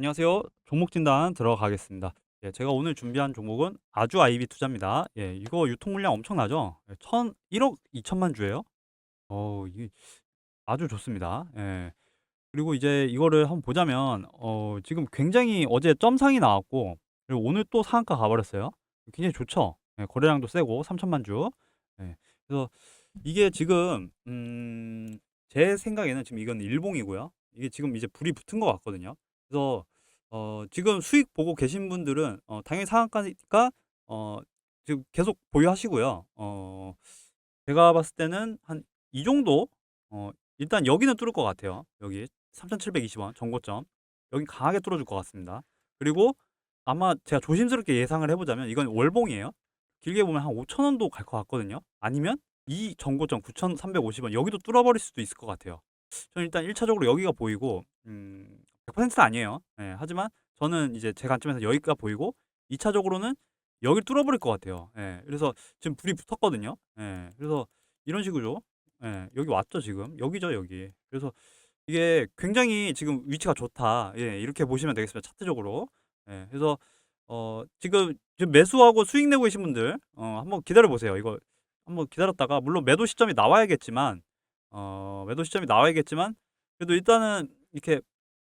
안녕하세요. 종목 진단 들어가겠습니다. 예, 제가 오늘 준비한 종목은 아주 아이비 투자입니다. 예, 이거 유통 물량 엄청나죠? 예, 천 1억 2천만 주예요. 어, 이게 아주 좋습니다. 예. 그리고 이제 이거를 한번 보자면 어, 지금 굉장히 어제 점상이 나왔고 그리고 오늘 또 상한가 가버렸어요. 굉장히 좋죠. 예, 거래량도 세고 3천만 주. 예, 그래서 이게 지금 음, 제 생각에는 지금 이건 일봉이고요. 이게 지금 이제 불이 붙은 것 같거든요. 그래서 어, 지금 수익 보고 계신 분들은 어, 당연히 상한가니까 어, 지금 계속 보유하시고요. 어, 제가 봤을 때는 한 이 정도 어, 일단 여기는 뚫을 것 같아요. 여기 3,720원 정고점 여기 강하게 뚫어줄 것 같습니다. 그리고 아마 제가 조심스럽게 예상을 해보자면 이건 월봉이에요. 길게 보면 한 5,000원도 갈 것 같거든요. 아니면 이 정고점 9,350원 여기도 뚫어버릴 수도 있을 것 같아요. 저는 일단 1차적으로 여기가 보이고 음, 100%는 아니에요. 예, 하지만 저는 이제 제 관점에서 여기가 보이고 2차적으로는 여기를 뚫어버릴 것 같아요. 예, 그래서 지금 불이 붙었거든요. 예, 그래서 이런 식으로 예, 여기 왔죠 지금 여기죠 여기. 그래서 이게 굉장히 지금 위치가 좋다. 예, 이렇게 보시면 되겠습니다. 차트적으로. 예, 그래서 어, 지금, 지금 매수하고 수익 내고 계신 분들 어, 한번 기다려 보세요. 이거 한번 기다렸다가 물론 매도 시점이 나와야겠지만 어, 매도 시점이 나와야겠지만 그래도 일단은 이렇게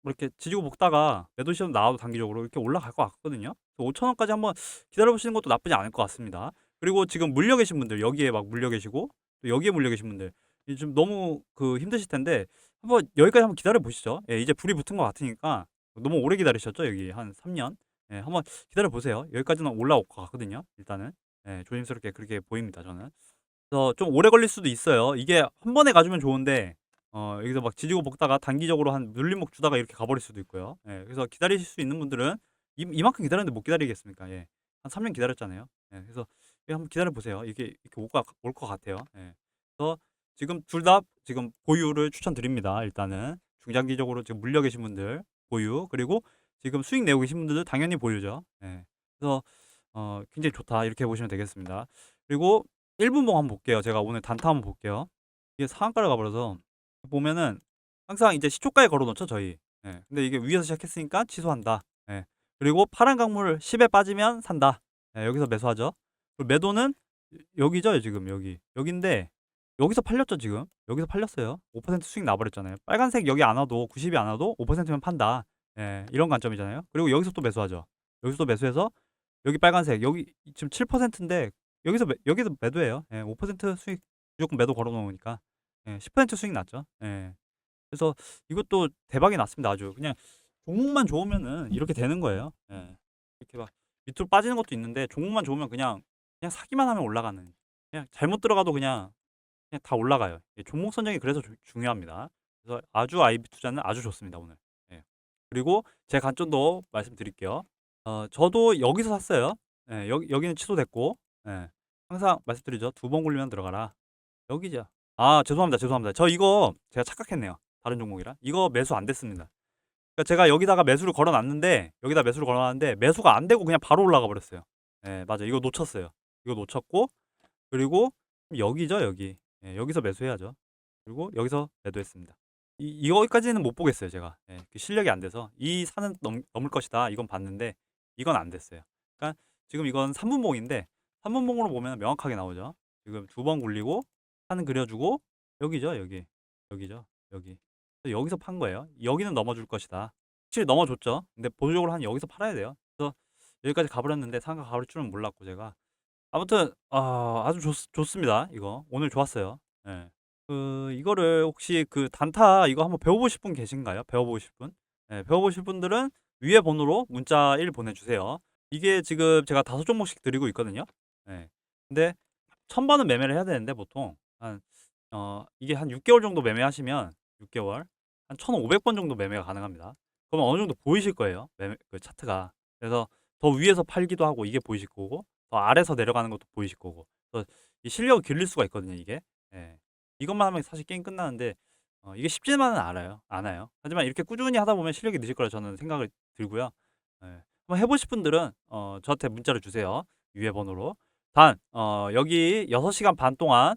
뭐 이렇게 지지고 볶다가 매도 시점 나와도 단기적으로 이렇게 올라갈 것 같거든요. 5천 원까지 한번 기다려 보시는 것도 나쁘지 않을 것 같습니다. 그리고 지금 물려 계신 분들 여기에 막 물려 계시고 또 여기에 물려 계신 분들 좀 너무 그 힘드실 텐데 한번 여기까지 한번 기다려 보시죠. 예, 이제 불이 붙은 것 같으니까 너무 오래 기다리셨죠 여기 한 3년. 예, 한번 기다려 보세요. 여기까지는 올라올 것 같거든요. 일단은 예, 조심스럽게 그렇게 보입니다. 저는. 그래서 좀 오래 걸릴 수도 있어요. 이게 한 번에 가주면 좋은데 어, 여기서 막 지지고 볶다가 단기적으로 한 눌림목 주다가 이렇게 가버릴 수도 있고요. 예, 그래서 기다리실 수 있는 분들은 이, 이만큼 기다렸는데 못 기다리겠습니까? 예, 한 3년 기다렸잖아요. 예, 그래서 이거 한번 기다려 보세요. 이게 이렇게 올것 같아요. 예, 그래서 지금 둘 다 지금 보유를 추천드립니다. 일단은 중장기적으로 지금 물려 계신 분들 보유 그리고 지금 수익 내고 계신 분들도 당연히 보유죠. 예, 그래서 어, 굉장히 좋다 이렇게 보시면 되겠습니다. 그리고 1분봉 한번 볼게요. 제가 오늘 단타 한번 볼게요. 이게 상한가를 가버려서 보면은 항상 이제 시초가에 걸어 놓죠, 저희. 예. 근데 이게 위에서 시작했으니까 취소한다. 예. 그리고 파란 강물 10에 빠지면 산다. 예, 여기서 매수하죠. 매도는 여기죠, 지금 여기. 여긴데 여기서 팔렸죠, 지금. 여기서 팔렸어요. 5% 수익 나버렸잖아요. 빨간색 여기 안 와도 90이 안 와도 5%면 판다. 예, 이런 관점이잖아요. 그리고 여기서 또 매수하죠. 여기서 또 매수해서 여기 빨간색 여기 지금 7%인데 여기서 매, 여기서 매도해요. 예, 5% 수익 무조건 매도 걸어 놓으니까 예, 10% 수익 났죠. 예. 그래서 이것도 대박이 났습니다. 아주 그냥 종목만 좋으면은 이렇게 되는 거예요. 예. 이렇게 막 밑으로 빠지는 것도 있는데 종목만 좋으면 그냥 그냥 사기만 하면 올라가는. 그냥 잘못 들어가도 그냥 그냥 다 올라가요. 예, 종목 선정이 그래서 조- 중요합니다. 그래서 아주 아이비 투자는 아주 좋습니다 오늘. 예. 그리고 제 관점도 말씀드릴게요. 어, 저도 여기서 샀어요. 예, 여기 여기는 취소됐고, 예. 항상 말씀드리죠. 두 번 굴리면 들어가라. 여기죠. 아, 죄송합니다. 죄송합니다. 저 이거 제가 착각했네요. 다른 종목이라. 이거 매수 안 됐습니다. 그러니까 제가 여기다가 매수를 걸어 놨는데 여기다 매수를 걸어 놨는데 매수가 안 되고 그냥 바로 올라가 버렸어요. 예, 맞아. 이거 놓쳤어요. 이거 놓쳤고 그리고 여기죠, 여기. 예, 여기서 매수해야죠. 그리고 여기서 매도했습니다. 이, 여기까지는 못 보겠어요, 제가. 예, 그 실력이 안 돼서 이 산은 넘, 넘을 것이다. 이건 봤는데 이건 안 됐어요. 그러니까 지금 이건 3분봉인데 3분봉으로 보면 명확하게 나오죠. 지금 두 번 굴리고 산 그려주고 여기죠, 여기. 여기죠, 여기. 여기서 판 거예요. 여기는 넘어줄 것이다. 확실히 넘어줬죠. 근데 보조적으로 한 여기서 팔아야 돼요. 그래서 여기까지 가버렸는데 상가 가버릴 줄은 몰랐고 제가 아무튼 아, 아주 좋, 좋습니다. 이거 오늘 좋았어요. 예. 그 이거를 혹시 그 단타 이거 한번 배워보실 분 계신가요? 배워보실 분? 예, 배워보실 분들은 위에 번호로 문자 1 보내주세요. 이게 지금 제가 다섯 종목씩 드리고 있거든요. 예. 근데 천 번은 매매를 해야 되는데 보통 한 어, 이게 한 6개월 정도 매매하시면 6개월 한 1,500번 정도 매매가 가능합니다. 그러면 어느 정도 보이실 거예요. 매매, 그 차트가. 그래서 더 위에서 팔기도 하고 이게 보이실 거고 더 아래서 내려가는 것도 보이실 거고. 이 실력을 기를 수가 있거든요, 이게. 예. 이것만 하면 사실 게임 끝나는데 어, 이게 쉽지만은 않아요. 않아요. 하지만 이렇게 꾸준히 하다 보면 실력이 느실 거라 저는 생각을 들고요. 예. 한번 해보실 분들은 어, 저한테 문자를 주세요. 위에 번호로. 단 어, 여기 6시간 반 동안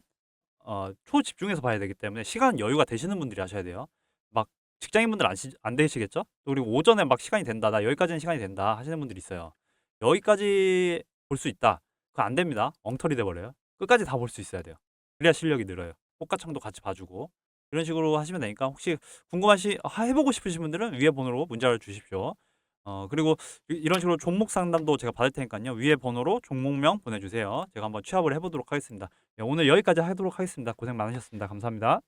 어, 초집중해서 봐야 되기 때문에 시간 여유가 되시는 분들이 하셔야 돼요. 막 직장인분들 안, 시, 안 되시겠죠? 또 그리고 오전에 막 시간이 된다. 나 여기까지는 시간이 된다 하시는 분들이 있어요. 여기까지 볼 수 있다. 그거 안 됩니다. 엉터리 돼버려요. 끝까지 다 볼 수 있어야 돼요. 그래야 실력이 늘어요. 꽃가창도 같이 봐주고 이런 식으로 하시면 되니까 혹시 궁금하시 아, 해보고 싶으신 분들은 위에 번호로 문자를 주십시오. 어 그리고 이- 이런 식으로 종목 상담도 제가 받을 테니까요. 위에 번호로 종목명 보내주세요. 제가 한번 취합을 해보도록 하겠습니다. 네, 오늘 여기까지 하도록 하겠습니다. 고생 많으셨습니다. 감사합니다.